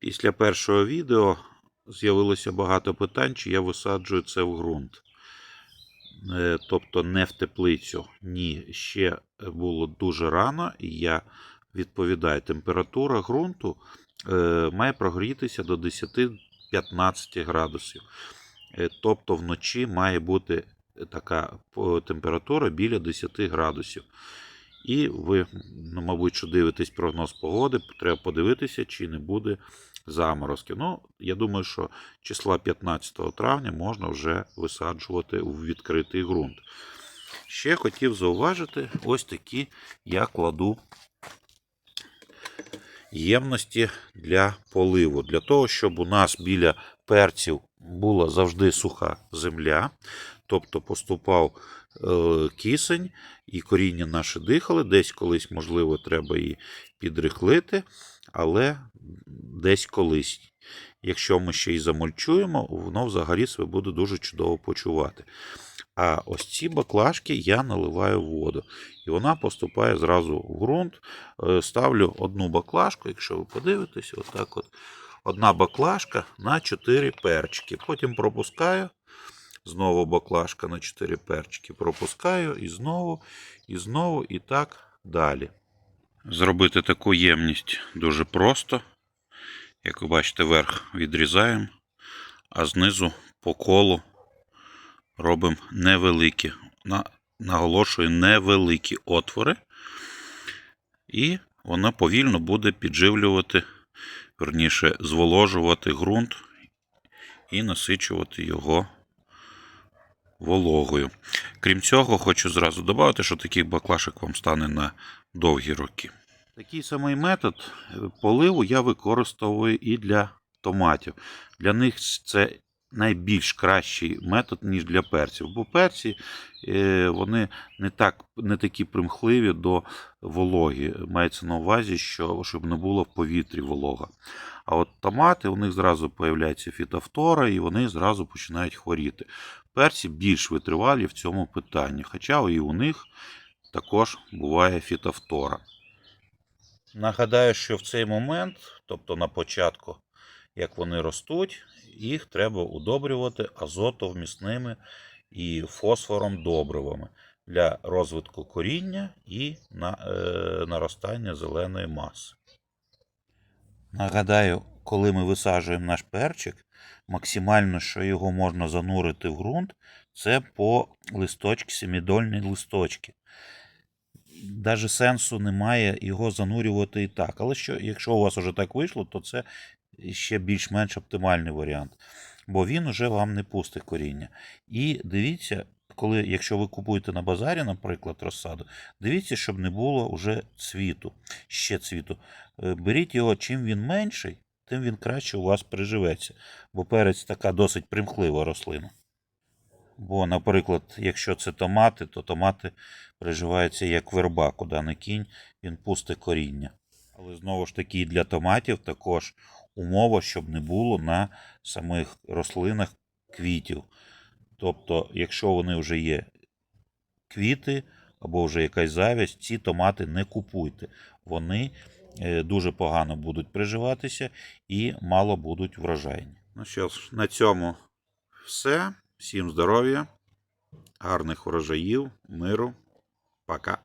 Після першого відео з'явилося багато питань, чи я висаджую це в ґрунт. Е, Тобто не в теплицю. Ні, ще було дуже рано, і я відповідаю, температура ґрунту е, має прогрітися до 10-15 градусів. Е, Тобто вночі має бути така температура біля 10 градусів. І ви, ну, мабуть, що дивитесь прогноз погоди, треба подивитися, чи не буде заморозків. Ну, я думаю, що числа 15 травня можна вже висаджувати у відкритий ґрунт. Ще хотів зауважити ось такі я кладу ємності для поливу. Для того, щоб у нас біля перців була завжди суха земля, тобто поступав е, кисень, і коріння наше дихали. Десь колись, можливо, треба її підрихлити, але десь колись. Якщо ми ще й замульчуємо, воно взагалі себе буде дуже чудово почувати. А ось ці баклажки я наливаю в воду. І вона поступає зразу в ґрунт. Е, Ставлю одну баклажку, якщо ви подивитесь, отак от. Одна баклажка на 4 перчики. Потім пропускаю. Знову баклажка на 4 перчики. Пропускаю і знову, і знову, і так далі. Зробити таку ємність дуже просто. Як ви бачите, верх відрізаємо, а знизу по колу робимо невеликі, наголошую, невеликі отвори. І вона повільно буде підживлювати, верніше, зволожувати ґрунт і насичувати його вологою. Крім цього, хочу зразу додати, що таких баклашок вам стане на довгі роки. Такий самий метод поливу я використовую і для томатів. Для них це найбільш кращий метод, ніж для перців. Бо перці е, вони не, так, не такі примхливі до вологи. Мається на увазі, що, щоб не було в повітрі волога. А от томати, у них зразу появляється фітофтора, і вони зразу починають хворіти. Перці більш витривалі в цьому питанні, хоча і у них також буває фітофтора. Нагадаю, що в цей момент, тобто на початку, як вони ростуть, їх треба удобрювати азотовмісними і фосфором добривами для розвитку коріння і на, е, наростання зеленої маси. Нагадаю, коли ми висаджуємо наш перчик, максимально, що його можна занурити в ґрунт, це по листочки, семідольні листочки. Даже сенсу немає його занурювати і так. Але що, якщо у вас вже так вийшло, то це ще більш-менш оптимальний варіант. Бо він уже вам не пустить коріння. І дивіться, коли, якщо ви купуєте на базарі, наприклад, розсаду, дивіться, щоб не було вже цвіту, ще цвіту. Е, Беріть його, чим він менший, тим він краще у вас приживеться. Бо перець така досить примхлива рослина. Бо, наприклад, якщо це томати, то томати приживаються як верба, куди не кінь, він пусте коріння. Але знову ж таки для томатів також умова, щоб не було на самих рослинах квітів. Тобто, якщо вони вже є квіти або вже якась завість, ці томати не купуйте. Вони е, дуже погано будуть приживатися і мало будуть врожайні. Ну що ж, на цьому все. Всім здоров'я, гарних врожаїв, миру. Пока.